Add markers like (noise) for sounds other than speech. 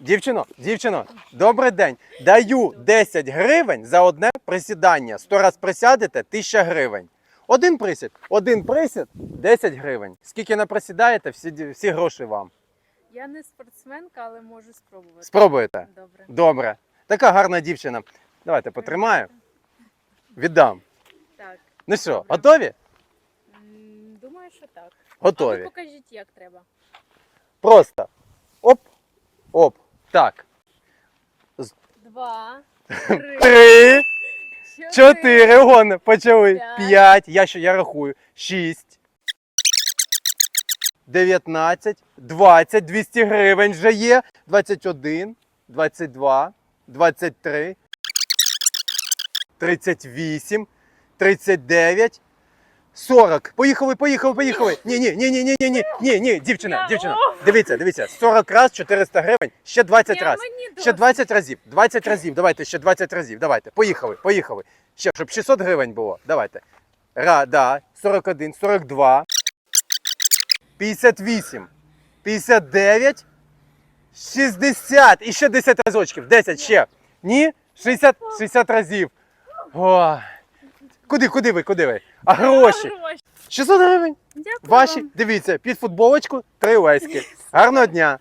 Дівчино, дівчино, добрий день. Даю 10 гривень за одне присідання. Сто раз присядете 1000 гривень. Один присід, один присід 10 гривень. Скільки наприсідаєте, всі, всі гроші вам. Я не спортсменка, але можу спробувати. Спробуєте? Добре. Добре. Така гарна дівчина. Давайте потримаю. Віддам. Так. Ну що, Добре. готові? Думаю, що так. А ви Готові. покажіть, як треба. Просто. Так. Два, три, (laughs) Три. чотири. Гон, почали. П'ять. П'ять, я ще я рахую. Шість. 19, 20, 200 гривень вже є. 21, 22, 23, 38, 39, 40. Поїхали, поїхали, поїхали. Ні, ні, ні, ні, ні, ні, ні, ні, ні, дівчина, дівчина. Дивіться, дивіться. 40 раз 400 гривень, ще 20 Я раз. мені Ще досить. 20 разів. 20 разів. Давайте ще 20 разів. Давайте. Поїхали. Поїхали. Ще, щоб 600 гривень було. Давайте. Ра, да. 41, 42. 58. 59. 60. І ще 10 разочків. 10 ще. Ні? 60, 60 разів. О. Куди, куди ви? Куди ви? (laughs) А гроші? Гроші. 600 гривень. Дякую Ваші, дивіться, під футболочку три леськи. (laughs) Гарного дня.